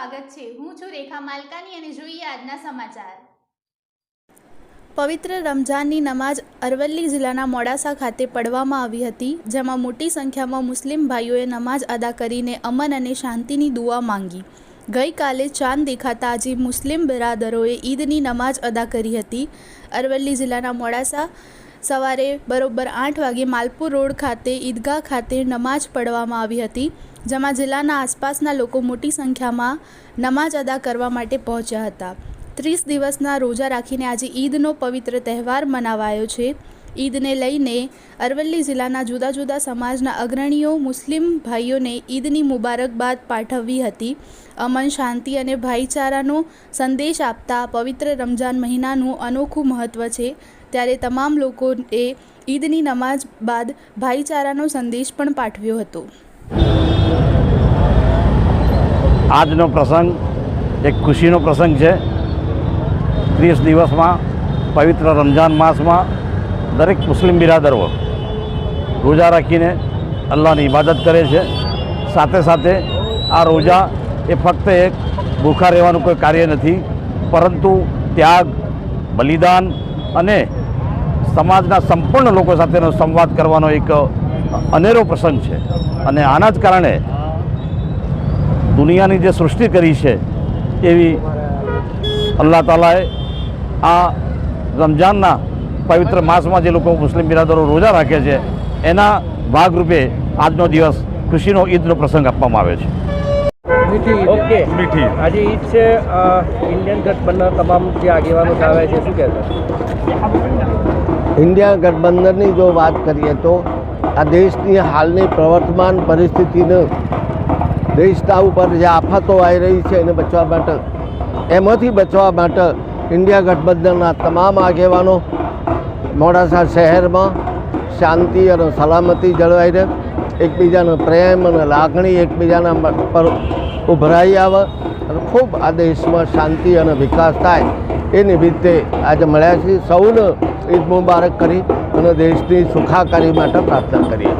સ્વાગત છે. હું છું રેખા માલકાની અને જોઈએ આજના સમાચાર. પવિત્ર રમઝાનની નમાજ અરવલ્લી જિલ્લાના મોડાસા ખાતે પડવામાં આવી હતી, જેમાં મોટી સંખ્યામાં મુસ્લિમ ભાઈઓએ નમાઝ અદા કરીને અમન અને શાંતિની દુઆ માંગી. ગઈકાલે ચાંદ દેખાતા આજે મુસ્લિમ બિરાદરોએ ઈદની નમાઝ અદા કરી હતી. અરવલ્લી જિલ્લાના મોડાસા સવારે બરોબર આઠ વાગે માલપુર રોડ ખાતે ઈદગાહ ખાતે નમાઝ પઢવામાં આવી હતી. જેમાં જિલ્લાના આસપાસના લોકો મોટી સંખ્યામાં નમાઝ અદા કરવા માટે પહોંચ્યા હતા. ત્રીસ દિવસના રોજા રાખીને આજે ઈદનો પવિત્ર તહેવાર મનાવાયો છે. ઈદને લઈને અરવલ્લી જિલ્લાના જુદા જુદા સમાજના અગ્રણીઓ, મુસ્લિમ ભાઈઓને ઈદની મુબારકબાદ પાઠવી હતી. અમન, શાંતિ અને ભાઈચારાનો સંદેશ આપતા પવિત્ર રમજાન મહિનાનું અનોખું મહત્ત્વ છે. ત્યારે તમામ લોકોએ ઈદની નમાઝ બાદ ભાઈચારાનો સંદેશ પણ પાઠવ્યો હતો. આજનો પ્રસંગ એક ખુશીનો પ્રસંગ છે. ત્રીસ દિવસમાં પવિત્ર રમજાન માસમાં દરેક મુસ્લિમ બિરાદરો રોજા રાખીને અલ્લાહની ઇબાદત કરે છે. સાથે સાથે આ રોજા એ ફક્ત એક ભૂખા રહેવાનું કોઈ કાર્ય નથી, પરંતુ ત્યાગ, બલિદાન અને સમાજના સંપૂર્ણ લોકો સાથેનો સંવાદ કરવાનો એક અનેરો પ્રસંગ છે. અને આના જ કારણે દુનિયાની જે સૃષ્ટિ કરી છે એવી અલ્લાહ તાલાએ આ રમજાનના પવિત્ર માસમાં જે લોકો મુસ્લિમ બિરાદરો રોજા રાખે છે એના ભાગરૂપે આજનો દિવસ ખુશીનો ઈદનો પ્રસંગ આપવામાં આવે છે. મીઠી ઓકે. મીઠી આજે ઈદ છે ઇન્ડિયન ગઠબંધન તમામ જે આગેવાનો આવે છે શું કહેશો? ઇન્ડિયા ગઠબંધનની જો વાત કરીએ તો આ દેશની હાલની પ્રવર્તમાન પરિસ્થિતિને દેશના ઉપર જે આફતો આવી રહી છે એને બચવા માટે, એમાંથી બચવા માટે ઇન્ડિયા ગઠબંધનના તમામ આગેવાનો મોડાસા શહેરમાં શાંતિ અને સલામતી જળવાઈ રહે. એકબીજાનો પ્રેમ અને લાગણી એકબીજાના પર ઉભરાઈ આવે અને ખૂબ આ દેશમાં શાંતિ અને વિકાસ થાય એ નિમિત્તે આજે મળ્યા છીએ. સૌને ઈદ મુબારક કરી અને દેશની સુખાકારી માટે પ્રાર્થના કરીએ.